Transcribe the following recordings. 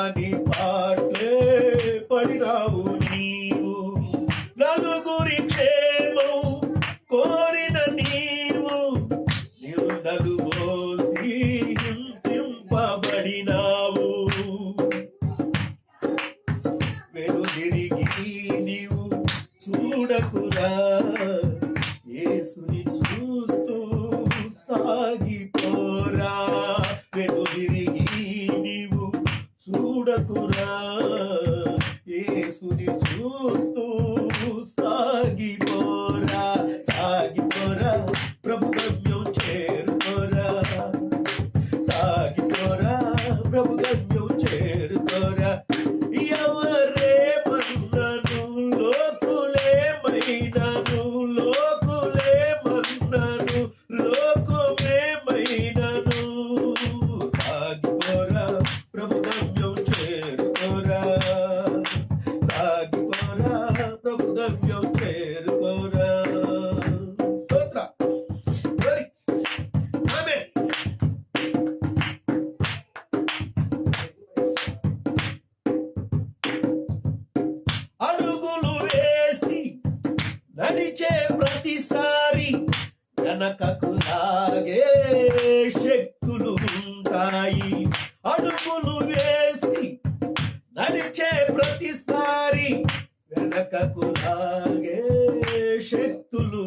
కాని పాటే పడినావు నీవు. నన్ను గురించేమో కోరిన నీవు. నిందలు పోసి హింసింపబడినావు. వెను తిరిగి నీవు చూడకురా. ఏసుని చూస్తూ సాగిపోరా సాగిపోరా ప్రభు గమ్యం చేరుకోరా. సాగిపోరా ప్రభు గమ్యం చేరు కనకకు లాగే శక్తులు ఉంటాయి. అడుగులు వేసి నడిచే ప్రతిసారి వెనకకు లాగే శక్తులు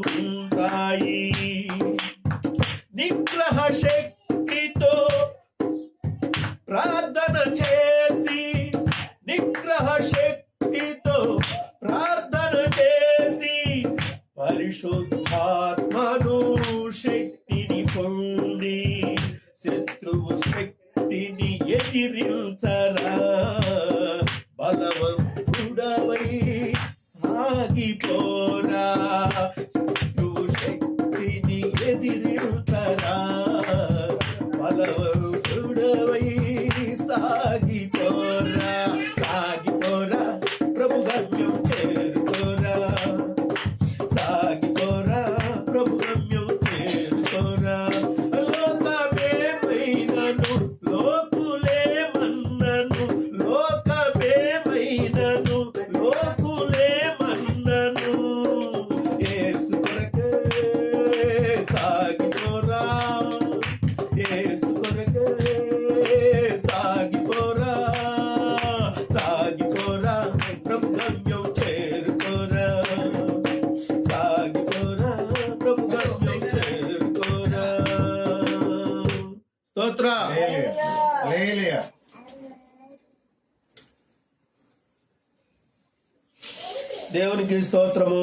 स्तोत्र ले लिया దేవునికి స్తోత్రము.